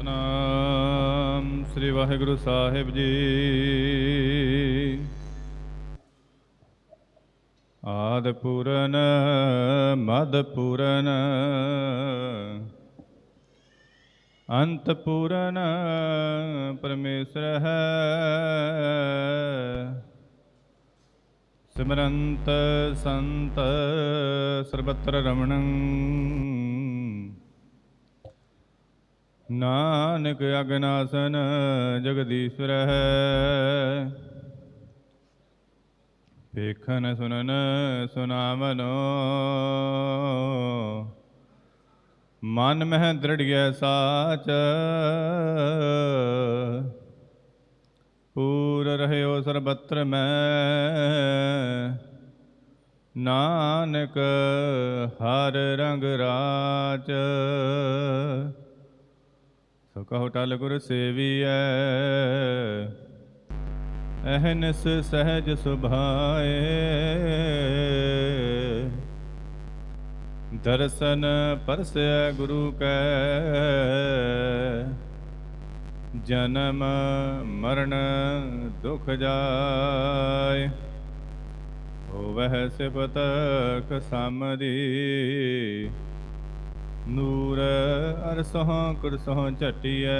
ਸਤਨਾਮ ਸ੍ਰੀ ਵਾਹਿਗੁਰੂ ਸਾਹਿਬ ਜੀ। ਆਦ ਪੂਰਨ ਮਦ ਪੂਰਨ ਅੰਤ ਪੂਰਨ ਪਰਮੇਸ਼ਰ ਹੈ। ਸਿਮਰੰਤ ਸੰਤ ਸਰਬਤਰ ਰਮਣੰ ਨਾਨਕ ਅਗਨਾਸਨ ਜਗਦੀਸ਼ਵਰ ਹੈ। ਵੇਖਨ ਸੁਨਨ ਸੁਨਾਵਨੋ। ਮਨ ਮਹਿ ਦ੍ਰਿੜਿਐ ਸਾਚ। ਪੂਰ ਰਹਿਓ ਸਰਬਤਰ ਮੈਂ। ਨਾਨਕ ਹਰ ਰੰਗ ਰਾਜ। ਸੋ ਕਹੋ ਟਲ ਗੁਰ ਸੇਵੀਐ। ਅਹਨਸ ਸਹਿਜ ਸੁਭਾਏ। ਦਰਸ਼ਨ ਪਰਸੈ ਗੁਰੂ ਕੈ। ਜਨਮ ਮਰਨ ਦੁਖ ਜਾਏ। ਹੋਵਹਿ ਸਿਫਤ ਖਸਮਦੀ ਨੂਰ ਅਰਸੋਂ ਕੁਰਸੋਂ ਝਟਿਐ।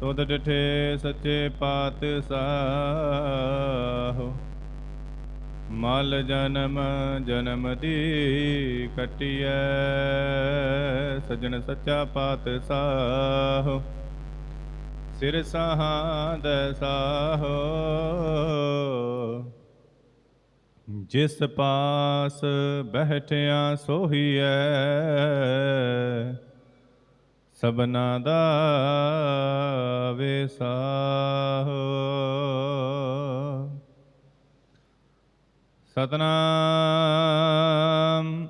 ਤੁਧ ਡਿਠੇ ਸੱਚੇ ਪਾਤਸ਼ਾਹ, ਮਲ ਜਨਮ ਜਨਮ ਦੀ ਕਟਿਐ। ਸਜਣ ਸੱਚਾ ਪਾਤਸ਼ਾਹ, ਸਿਰ ਸਾਹਾਦ ਸਾਹੋ ਜਿਸ ਪਾਸ ਬਹਿਠਿਆ ਸੋਹੀਐ ਸਭਨਾ ਦਾ ਵਿਸ਼ਾਹ। ਸਤਨਾਮ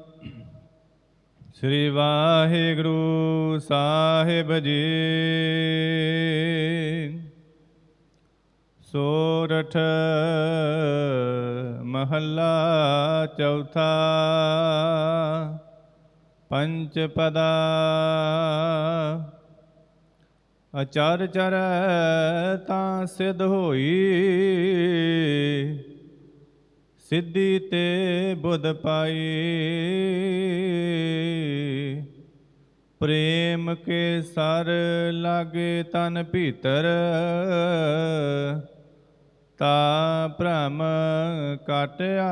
ਸ੍ਰੀ ਵਾਹਿਗੁਰੂ ਸਾਹਿਬ ਜੀ। ਸੋਰਠ ਮਹੱਲਾ ਚੌਥਾ। ਪੰਚ ਪਦਾ। ਅਚਰ ਚਰ ਤਾਂ ਸਿਧ ਹੋਈ। ਸਿੱਧੀ ਤੇ ਬੁੱਧ ਪਾਈ। ਪ੍ਰੇਮ ਕੇ ਸਰ ਲਾਗੇ ਤਨ ਭੀਤਰ। ਤਾ ਭ੍ਰਮ ਕਟਿਆ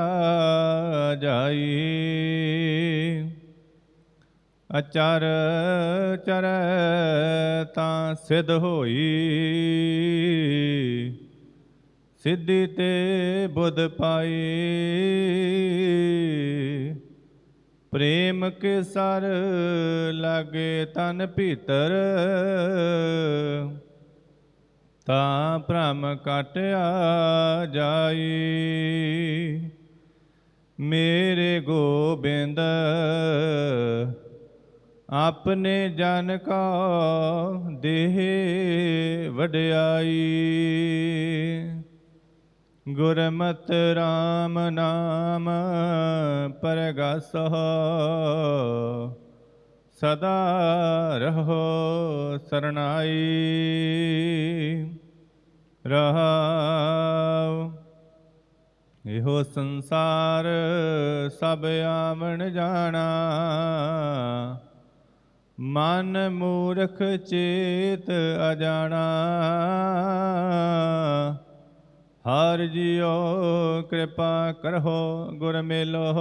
ਜਾਈ। ਅਚਰ ਚਰ ਤਾਂ ਸਿਧ ਹੋਈ। ਸਿੱਧੀ ਤੇ ਬੁੱਧ ਪਾਈ। ਪ੍ਰੇਮ ਕੇ ਸਰ ਲਾਗੇ ਤਨ ਭੀਤਰ। ਤਾਂ ਭ੍ਰਮ ਕਾਟਿਆ ਜਾਈ। ਮੇਰੇ ਗੋਬਿੰਦ ਆਪਨੇ ਜਨ ਕਾ ਦੇਹ ਵਡਿਆਈ। ਗੁਰਮਤ RAM ਨਾਮ ਪਰਗਸਹ, ਸਦਾ ਰਹੋ ਸਰਨਾਈ ਰਹਾਉ। ਇਹੋ ਸੰਸਾਰ ਸਭ ਆਵਣ ਜਾਣਾ। ਮਨ ਮੂਰਖ ਚੇਤ ਅਜਾਣਾ। ਹਰ ਜਿਉ ਕਿਰਪਾ ਕਰਹੁ, ਗੁਰ ਮੇਲੋ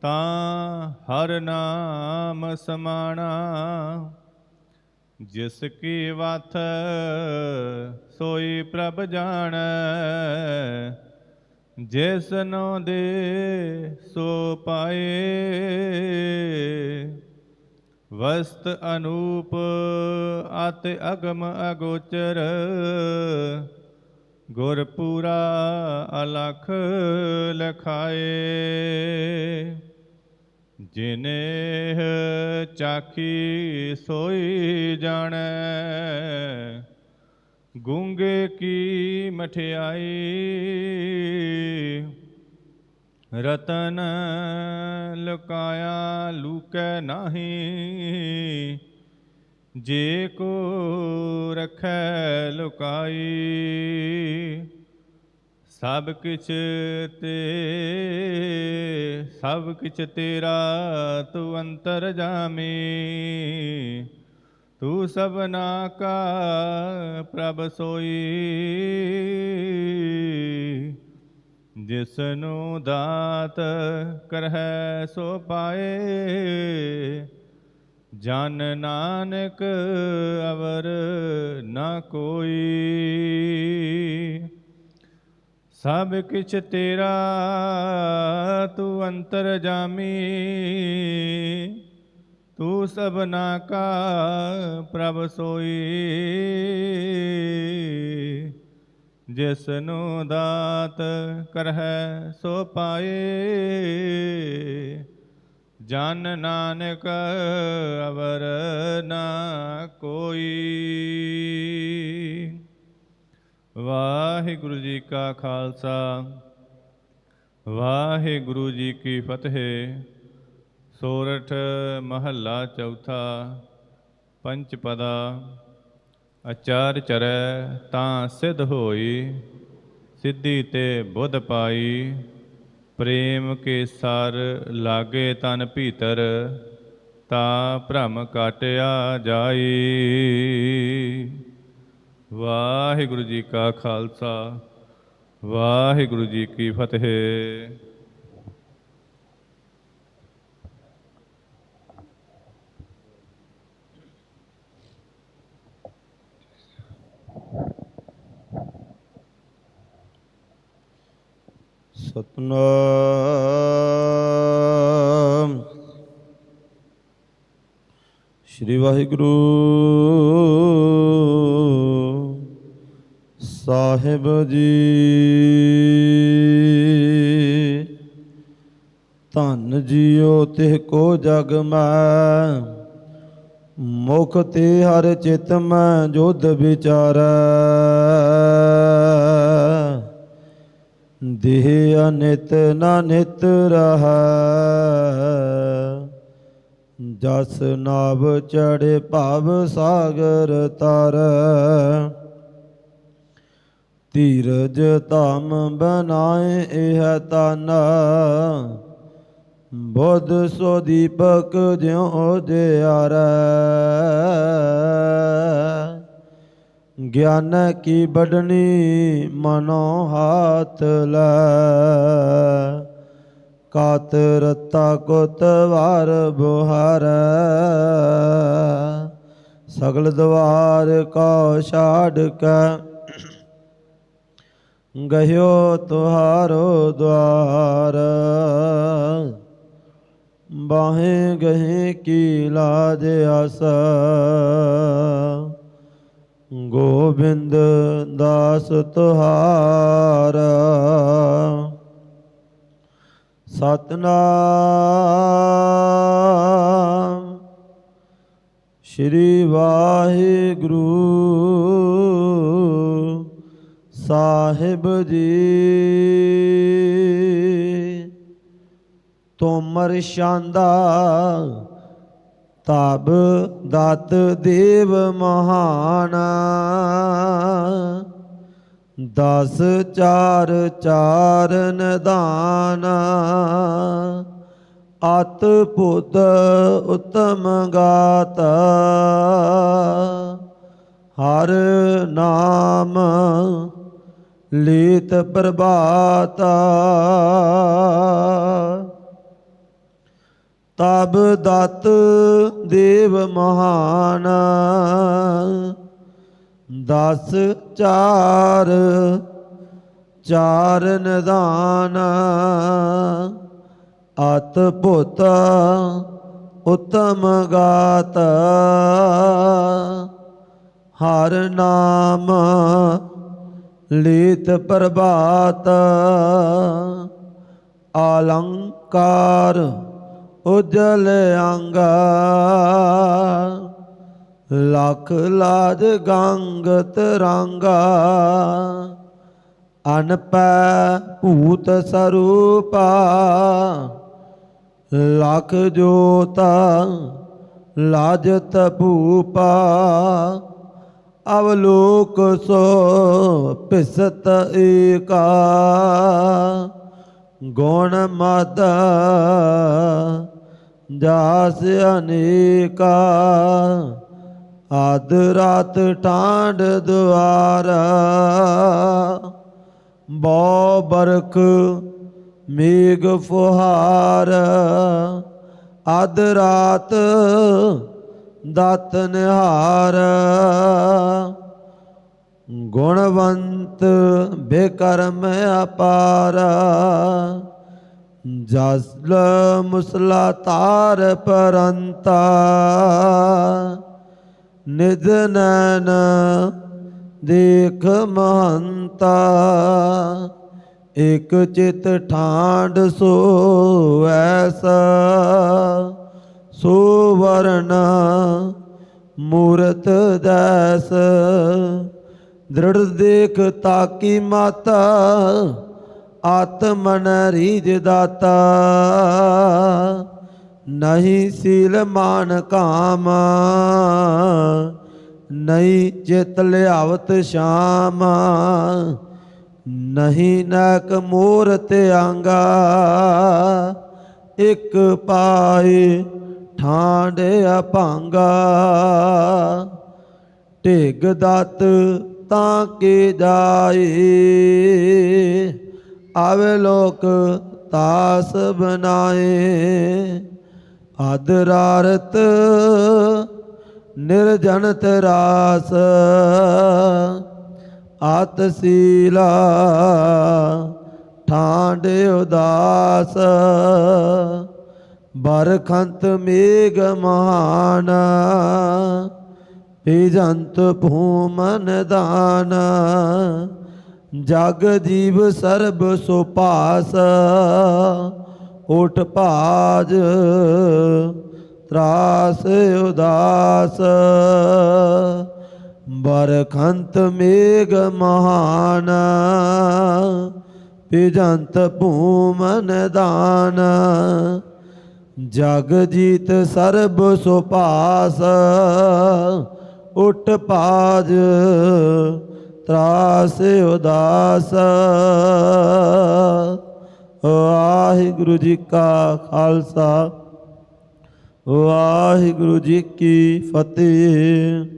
ਤਾਂ ਹਰ ਨਾਮ ਸਮਾਣਾ। ਜਿਸ ਕੀ ਵਥ ਸੋਈ ਪ੍ਰਭ ਜਾਣੈ, ਜਿਸ ਨੂੰ ਦੇ ਸੋ ਪਾਏ। ਵਸਤ ਅਨੂਪ ਅਤ ਅਗਮ ਅਗੋਚਰ, ਗੁਰ ਪੂਰਾ ਅਲਖ ਲਖਾਏ। ਜਿਨੇ ਚਾਖੀ ਸੋਈ ਜਾਣੈ, ਗੂੰਗੇ ਕੀ ਮਠਿਆਈ, ਰਤਨ ਲੁਕਾਇਆ ਲੂਕੈ ਨਾਹੀ, ਜੇ ਕੋ ਰਖੈ ਲੁਕਾਈ, ਸਭ ਕਿਛ ਤੇ ਸਭ ਕਿਛ ਤੇਰਾ ਤੂੰ ਅੰਤਰ ਜਾਮੀ। ਤੂੰ ਸਭਨਾ ਕਾ ਪ੍ਰਭ ਸੋਈ। ਜਿਸਨੂੰ ਦਾਤ ਕਰਹਿ ਸੋ ਪਾਏ। ਜਨ ਨਾਨਕ ਅਵਰ ਨਾ ਕੋਈ। ਸਭ ਕਿਛ ਤੇਰਾ, ਤੂੰ ਅੰਤਰ ਜਾਮੀ। ਤੂੰ ਸਭਨਾ ਕਾ ਪ੍ਰਭ ਸੋਈ। ਜਿਸ ਨੂੰ ਦਾਤ ਕਰਹਿ ਸੋ ਪਾਏ। ਜਨ ਨਾਨਕ ਅਵਰ ਨਾ ਕੋਈ। ਵਾਹਿਗੁਰੂ ਜੀ ਕਾ ਖਾਲਸਾ, ਵਾਹਿਗੁਰੂ ਜੀ ਕੀ ਫਤਿਹ। ਸੋਰਠ ਮਹੱਲਾ ਚੌਥਾ, ਪੰਚ ਪਦਾ ਅਚਾਰ ਚਰੈ ਤਾਂ ਸਿਧ ਹੋਈ, ਸਿੱਧੀ ਤੇ ਬੁੱਧ ਪਾਈ। ਪ੍ਰੇਮ ਕੇ ਸਰ ਲਾਗੇ ਤਨ ਭੀਤਰ, ਤਾ ਭ੍ਰਮ ਕਾਟਿਆ ਜਾਈ। ਵਾਹਿਗੁਰੂ ਜੀ ਕਾ ਖਾਲਸਾ ਵਾਹਿਗੁਰੂ ਜੀ ਕੀ ਫਤਿਹ। ਸਤਨਾਮ। ਸ੍ਰੀ ਵਾਹਿਗੁਰੂ। ਸਾਹਿਬ ਜੀ। ਧੰਨ ਜੀਓ ਤਿਹ ਕੋ ਜਗ ਮੈਂ, ਮੁਖ ਤੇ ਹਰ ਚਿਤ ਮੈਂ ਜੁਧ ਵਿਚਾਰੈ। ਦੇਹ ਅਨਿਤ ਨਾ ਨਿਤ ਰਹੈ, ਜਸ ਨਾਭ ਚੜੇ ਭਾਵ ਸਾਗਰ ਤਰੈ। ਧੀਰਜ ਧਮ ਬਨਾਏ ਇਹ ਤਨ ਬੁੱਧ ਸੋ ਦੀਪਕ ਜਿਉ ਜਿਆਰੈ। ਗਿਆਨ ਕੀ ਬਡਨੀ ਮਨੋ ਹਾਥ ਲੈ। ਕਾਤ ਰਤਾ ਕੁਤ ਬੁਹਾਰ। ਸਗਲ ਦਵਾਰ ਕੋ ਛਾੜ ਕੇ। ਗਹਿਓ ਤੁਹਾਰੋ ਦਵਾਰ ਬਾਹੇ ਗਹੇ ਕੀ ਲਾਜ ਆਸਾ। ਗੋਬਿੰਦ ਦਾਸ ਤੁਹਾਰ। ਸਤਨਾਮ। ਸ਼੍ਰੀ ਵਾਹਿਗੁਰੂ। ਸਾਹਿਬ ਜੀ ਤੁਮਰ ਸ਼ਾਂਦਾ ਤਬ ਦਤ ਦੇਵ ਮਹਾਨ। ਦਸ ਚਾਰ ਚਾਰ ਨਿਦਾਨ ਅਤ ਪੁੱਤ ਉਤਮ ਗਾਤ। ਹਰ ਨਾਮ ਲੀਤ ਪ੍ਰਭਾਤ। ਤਬ ਦਤ ਦੇਵ ਮਹਾਨ, ਦਸ ਚਾਰ ਚਾਰ ਨਿਦਾਨ ਅਤ ਭੁਤ ਉਤਮ ਗਾਤ। ਹਰ ਨਾਮ ਲੀਤ ਪ੍ਰਭਾਤ, ਆਲੰਕਾਰ ਉਜਲ ਅੰਗਾ, ਲਖ ਲਾਜ ਗੰਗ ਤਰੰਗਾ ਅਨਪੈ ਭੂਤ ਸਰੂਪਾ, ਲਖ ਜੋਤਾ ਲਾਜਤ ਭੂਪਾ ਅਵਲੋਕ ਸੋ ਪਿਸਤ ਏਕਾ, ਗੁਣ ਮਦ ਜਾਸ ਅਨੇਕਾ। ਆਦ ਰਾਤ ਟਾਂਡ ਦੁਆਰ, ਬੋ ਬਰਖ ਮੇਘ ਫੁਹਾਰ। ਅਧ ਰਾਤ ਦਤ ਨਿਹਾਰ ਗੁਣਵੰਤ ਬੇਕਰਮ ਅਪਾਰ। ਜਸਲ ਮੁਸਲਾ ਤਾਰ ਪਰੰਤਾ। ਨਿਜ ਨੈਣ ਦੇਖ ਮਹੰਤਾ। ਇਕ ਚਿਤ ਠਾਂਡ ਸੋ। ਐਸਾ ਸੋ ਮੂਰਤ ਦੈਸ। ਦ੍ਰਿੜ ਦੇਖ ਤਾਕੀ ਮਾਤਾ, ਆਤਮਨ ਰੀਜ ਦਾਤਾ। ਨਹੀਂ ਸੀਲ ਮਾਨ ਕਾਮ, ਨਹੀਂ ਚਿਤ ਲਿਆਵਤ ਸ਼ਾਮ। ਨਹੀਂ ਨਕ ਮੂਰਤ ਆਂਗਾ ਇਕ ਪਾਏ ਠਾਂਡ ਅਭੰਗਾ। ਢਿਗ ਦਤ ਤਾਂ ਕੇ ਜਾਏ। ਆਵੇ ਲੋਕ ਤਾਸ ਬਨਾਏ। ਅਦਰਾਰਤ ਨਿਰਜਨ ਤਰਾਸ ਆਤ ਸੀਲਾ ਠਾਂਡ ਉਦਾਸ। ਬਰਖੰਤ ਮੇਘ ਮਹਾਨ ਪੀਜੰਤ ਭੂਮਨ ਦਾਨ। ਜਗ ਜੀਵ ਸਰਬ ਸੁਪਾਸ਼ ਉਠ ਭਾਜ ਤਰਾਸ ਉਦਾਸ। ਬਰਖੰਤ ਮੇਘ ਮਹਾਨ ਪਿਜੰਤ ਭੂਮਨ ਦਾਨ। ਜਗ ਜੀਤ ਸਰਬ ਸੁਭਾਸ਼ ਪਾਸ ਪਾਜ ਤਰਾਸ ਉਦਾਸ। ਵਾਹਿਗੁਰੂ ਜੀ ਕਾ ਖਾਲਸਾ, ਵਾਹਿਗੁਰੂ ਜੀ ਕੀ ਫਤਿਹ।